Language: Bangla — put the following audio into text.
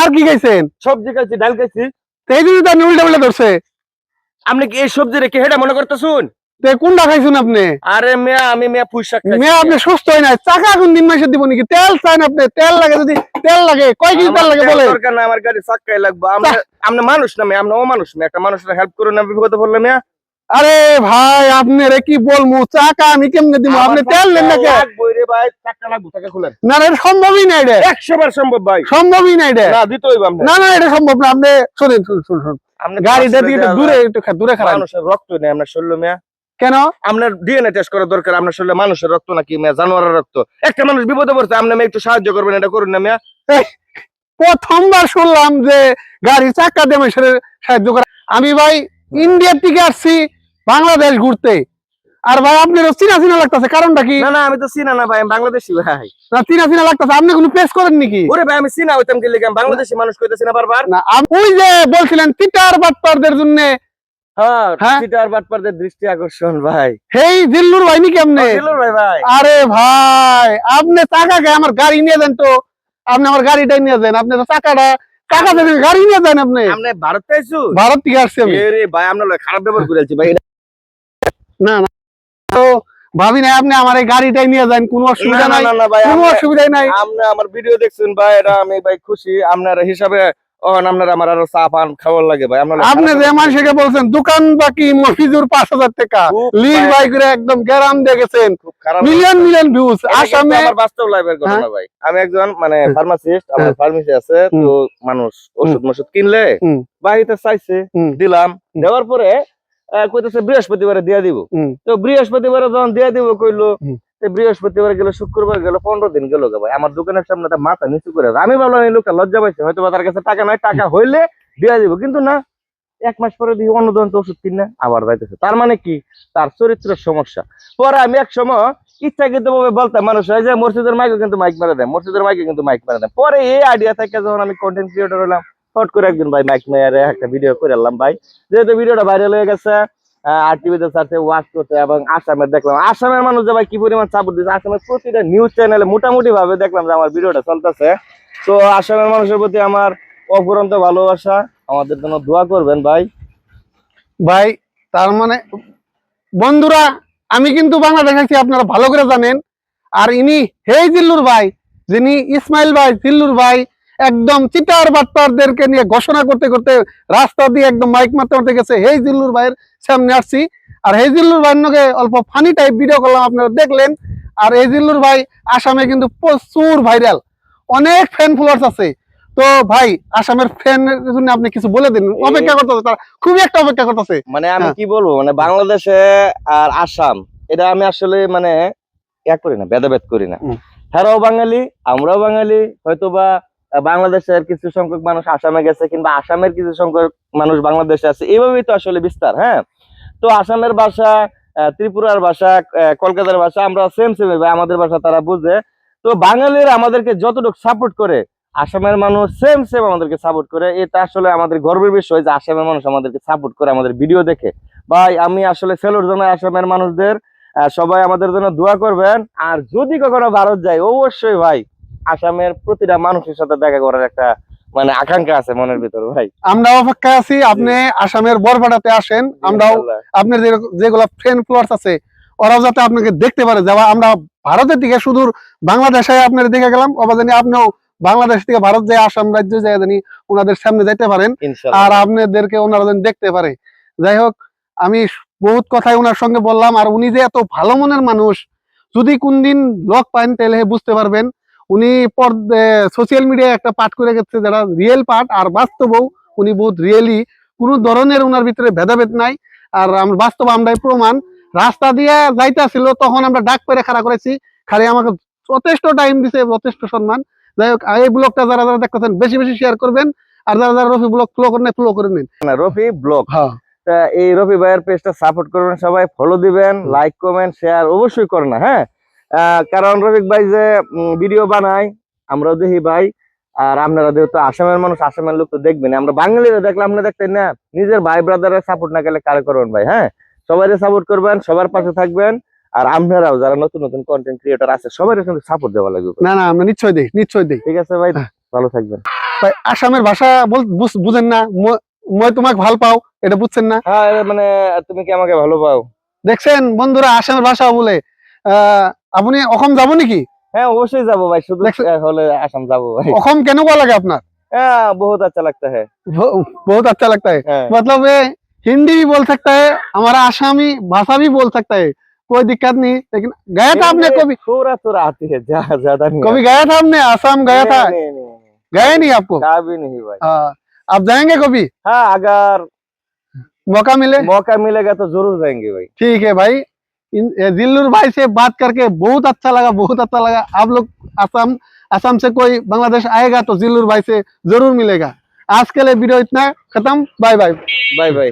আর কি খাইছেন? সবজি খাইছি ডাল খাইছি। এই জন্য আপনি উল্টা উল্টা ধরছে। আপনি কি এই সবজি রেখে হেটা মনে করতেছুন? কোনটা খাইছেন আপনি? আরে মেয়া আমি মেয়া পুঁই শাক খাইছি। আপনি সুস্থ হয় না চাকা কোন দিন মাসে দিব নাকি? তেল চান আপনি তেল লাগে যদি তেল লাগে কয় কেজি তেল লাগে বলে দরকার না আমার গাড়ি চাক্কাই লাগবে। আমরা আপনি মানুষ না মেয়ে আপনি ও মানুষ মেয়ে। একটা মানুষের হেল্প করুন না বিপদে পড়লে মেয়া। আরে ভাই আপনি রে কি বলব? চাকা আমি কেমনে দিব আপনি তেল নেন না কে? ভাই লাগবে খুলেন। না না, সম্ভবই নাই রে একশো বার সম্ভব ভাই। সম্ভবই নাই রে না দিতে হইব আপনি না না এটা সম্ভব না। আপনি শুনেন শুনুন শুনুন শুনুন। আপনি গাড়িটা দিয়ে দূরে একটু দূরে খারাপ মানুষের রক্ত নেই আপনার শরীরে মেয়া। কেন? আপনার ডিএনএ টেস্ট করা দরকার আপনার শরীরে মানুষের রক্ত নাকি মেয়া? জানোয়ারের রক্ত। একটা মানুষ বিপদে পড়ছে আপনি মেয়ে একটু সাহায্য করবেন এটা করুন না মেয়া। প্রথমবার শুনলাম যে চাক্কা দিয়ে মানুষের সাহায্য করে। আমি ভাই ইন্ডিয়ার থেকে আসছি বাংলাদেশ ঘুরতে। আর ভাই আপনার চিনা চিনা লাগতেছে কারণটা কি? না না আমি তো চিনা না ভাই আমি বাংলাদেশি ভাই। না চিনা চিনা লাগতেছে আপনি কোনো পেশ করেন নাকি? ওরে ভাই আমি চিনা হইতাম কি লিখে বাংলাদেশি মানুষ কইতেছি না বারবার? না ওই যে বলছিলেন তিতার বাটপারদের জন্য। হ্যাঁ হ্যাঁ? সিটার বাটপারদের দৃষ্টি আকর্ষণ ভাই। হেই জিল্লুর ভাই নাকি আপনি দিলুর ভাই ভাই। আরে ভাই আপনি টাকাকে আমার গাড়ি নিয়ে দেন তো। আপনি আমার গাড়িটাই নিয়ে যান আপনি তো টাকাটা টাকা দেবেন গাড়ি নিয়ে যান আপনি। আপনি ভারত পাইছু ভারত থেকে আসছি আমি। আরে ভাই আমরা খারাপ ব্যবহার করেছি ভাই। না না তো ভাবি না আপনি আমার এই গাড়িটাই নিয়ে যান কোনো অসুবিধা নাই না না ভাই কোনো অসুবিধা অসুবিধাই নাই। আপনি আমার ভিডিও দেখছেন ভাই এটা আমি ভাই খুশি। আপনার হিসাবে আপনার আমার আরও চা পান খাওয়ার লাগে ভাই আপনার আপনি যে মানুষকে বলছেন দোকান বাকি মফিজুর পাঁচ হাজার টাকা। খুব লিজ ভাই- করে একদম গ্যারাম দিয়ে গেছেন। খুব খারাপ মিলিয়ন মিলিয়ন ভিউজ আসামে আমার বাস্তব লাইফের ঘটনা ভাই। আমি একজন মানে হ্যাঁ। ফার্মাসিস্ট আমার হ্যাঁ। ফার্মেসি আছে তো মানুষ ওষুধ মষুধ কিনলে। বাড়িতে চাইছে দিলাম। দেওয়ার পরে কইতেছে বৃহস্পতিবারে দিয়া দিব। তো বৃহস্পতিবারে যখন দিয়া দিব কইলো বৃহস্পতিবার গেল, শুক্রবার গেল, পনেরো দিন গেল ভাই। আমার দোকানের সামনে মাথা নিচু করে আমি ভাবলাম এই লোকটা লজ্জা পাইছে, হয়তো তার কাছে টাকা নাই, টাকা হইলে দিয়া দিব কিন্তু না, এক মাস পরে দিয়ে অন্য দোকান ওষুধ কিনে আবার যাইতেছে। তার মানে কি? তার চরিত্রের সমস্যা। পরে আমি এক সময় ইচ্ছাকৃত ভাবে বলতাম মানুষ হয় যে মসজিদের মাইকে কিন্তু মাইক মেরে দেয় মসজিদের মাইকে কিন্তু মাইক মেরে দেয় পরে এই আইডিয়া থেকে যখন আমি কন্টেন্ট ক্রিয়েটর হলাম হট করে একদিন ভাই মাইক মেয়ারে একটা ভিডিও করে আনলাম ভাই। যেহেতু ভিডিওটা ভাইরাল হয়ে গেছে আর টিভিতে সাথে ওয়াচ এবং আসামের দেখলাম। আসামের মানুষ ভাই কি পরিমাণ সাপোর্ট দিচ্ছে আসামের প্রতিটা নিউজ চ্যানেলে মোটামুটি ভাবে দেখলাম যে আমার ভিডিওটা চলতেছে। তো আসামের মানুষের প্রতি আমার অপুরন্ত ভালোবাসা। আমাদের জন্য দোয়া করবেন ভাই। ভাই, তার মানে বন্ধুরা, আমি কিন্তু বাংলাদেশ আছি, আপনারা ভালো করে জানেন। আর ইনি, হেই জিল্লুর ভাই, যিনি ইসমাইল ভাই, জিল্লুর ভাই একদম চিটার বাটপারদেরকে নিয়ে ঘোষণা করতে করতে রাস্তা দিয়ে একদম মাইক মারতে মারতে গেছে। হেই জিল্লুর ভাইয়ের সামনে আসছি। আর হেই জিল্লুর ভাইয়ের অল্প ফানি টাইপ ভিডিও করলাম আপনারা দেখলেন। আর এই জিল্লুর ভাই আসামে কিন্তু প্রচুর ভাইরাল অনেক ফ্যান ফলোয়ার্স আছে। তো ভাই আসামের ফ্যান জন্য আপনি কিছু বলে দিন। অপেক্ষা করতেছে তারা খুবই একটা অপেক্ষা করতেছে। মানে আমি হ্যাঁ। কি বলব মানে বাংলাদেশে আর আসাম এটা আমি আসলে মানে ইয়া করি না ভেদাভেদ করি না। হ্যাঁরাও বাঙালি আমরাও বাঙালি হয়তোবা আহ, বাংলাদেশের কিছু সংখ্যক মানুষ আসামে গেছে কিংবা আসামের কিছু সংখ্যক মানুষ বাংলাদেশে আছে। এইভাবেই তো আসলে বিস্তার হ্যাঁ? তো আসামের ভাষা ত্রিপুরার ভাষা কলকাতার ভাষা, আমরা সেম সেম আমাদের ভাষা তারা বুঝে। তো বাঙালিরা আমাদেরকে যতটুকু সাপোর্ট করে, আসামের মানুষ সেম সেম আমাদেরকে সাপোর্ট করে, এটা আসলে আমাদের গর্বের বিষয় যে আসামের মানুষ আমাদেরকে সাপোর্ট করে আমাদের ভিডিও দেখে। ভাই, আমি আসলে ফেলোর জন্য আসামের মানুষদের সবাই আমাদের জন্য দোয়া করবেন। আর যদি কখনো ভারত যায়, অবশ্যই ভাই আসামের প্রতিটা মানুষের সাথে দেখা করার একটা মানে আকাঙ্ক্ষা আছে মনের ভিতর ভাই। আমরা অপেক্ষায় আছি আপনি আসামের বরপাড়াতে আসেন আমরাও আপনার যেগুলো ফ্রেন্ড ফলোয়ার্স আছে ওরাও যাতে আপনাকে দেখতে পারে যাওয়া আমরা ভারতের দিকে সুদূর বাংলাদেশে আপনার দেখে গেলাম অবা জানি আপনিও বাংলাদেশ থেকে ভারত যায় আসাম রাজ্য যায় জানি ওনাদের সামনে যাইতে পারেন আর আপনাদেরকে ওনারা যেন দেখতে পারে। যাই হোক আমি বহুত কথাই ওনার সঙ্গে বললাম আর উনি যে এত ভালো মনের মানুষ যদি কোনদিন লক পান তাহলে বুঝতে পারবেন উনি সোশ্যাল মিডিয়ায় একটা পাঠ করে গেছে যারা রিয়েল পাঠ আর বাস্তবও উনি বহুত রিয়েলি কোনো ধরনের ওনার ভিতরে ভেদাভেদ নাই। আর আমরা বাস্তব আমরাই প্রমাণ। রাস্তা দিয়ে যাইতেছিল তখন আমরা ডাক পেরে খাড়া করেছি। খালি আমাকে যথেষ্ট টাইম দিছে যথেষ্ট সম্মান। যাই হোক এই ব্লগটা যারা যারা দেখতেছেন বেশি বেশি শেয়ার করবেন। আর যারা যারা রফি ব্লগ ফলো করেন ফলো করে নিন। রফি ব্লগ হ্যাঁ। এই রফি ভাইয়ের পেজটা সাপোর্ট করবেন সবাই। ফলো দিবেন লাইক কমেন্ট শেয়ার অবশ্যই করেন হ্যাঁ? কারণ রফিক ভাই যে ভিডিও বানাই আমরাও দেখি ভাই। আর আপনারা যেহেতু আসামের মানুষ আসামের লোক তো দেখবেন আমরা বাঙালিরা দেখলে আপনারা দেখতেন না নিজের ভাই ব্রাদারের সাপোর্ট না গেলে কার করবেন ভাই হ্যাঁ? সবাই সাপোর্ট করবেন সবার পাশে থাকবেন। আর আপনারাও যারা নতুন নতুন কন্টেন্ট ক্রিয়েটর আছে সবাই কিন্তু সাপোর্ট দেওয়া লাগবে না না আমরা নিশ্চয় দিই নিশ্চয় দিই ঠিক আছে ভাই হ্যাঁ। ভালো থাকবেন। ভাই আসামের ভাষা বুঝেন না মই তোমাক ভালো পাও এটা বুঝছেন না। হ্যাঁ মানে তুমি কি আমাকে ভালো পাও? দেখছেন বন্ধুরা আসামের ভাষা বলে আহ, আপুনি অসম যাব নেকি? হ্যাঁ অবশ্যই যাবো ভাই শুধু হলে আসাম যাবো ভাই। অসম কেনেকুৱা লাগে আপনার বহুত আচ্ছা বহুত আচ্ছা मतलब हिंदी भी बोल सकता है हमारा आसामी भाषा भी बोल सकता है कोई दिक्कत नहीं लेकिन गया था आपने कभी थोड़ा थोड़ा आती है कभी गया था आपने आसाम गया था गए नहीं आपको नहीं भाई आप जाएँगे कभी हाँ अगर मौका मिले मौका मिलेगा तो ज़रूर जाएँगे भाई ठीक है भाई जिल्लुर भाई से बात करके बहुत अच्छा लगा, बहुत अच्छा लगा। आप लोग असम असम से कोई बांग्लादेश आएगा तो जिल्लुर भाई से ज़रूर मिलेगा। आज के लिए वीडियो इतना, खत्म बाय बाय बाय बाय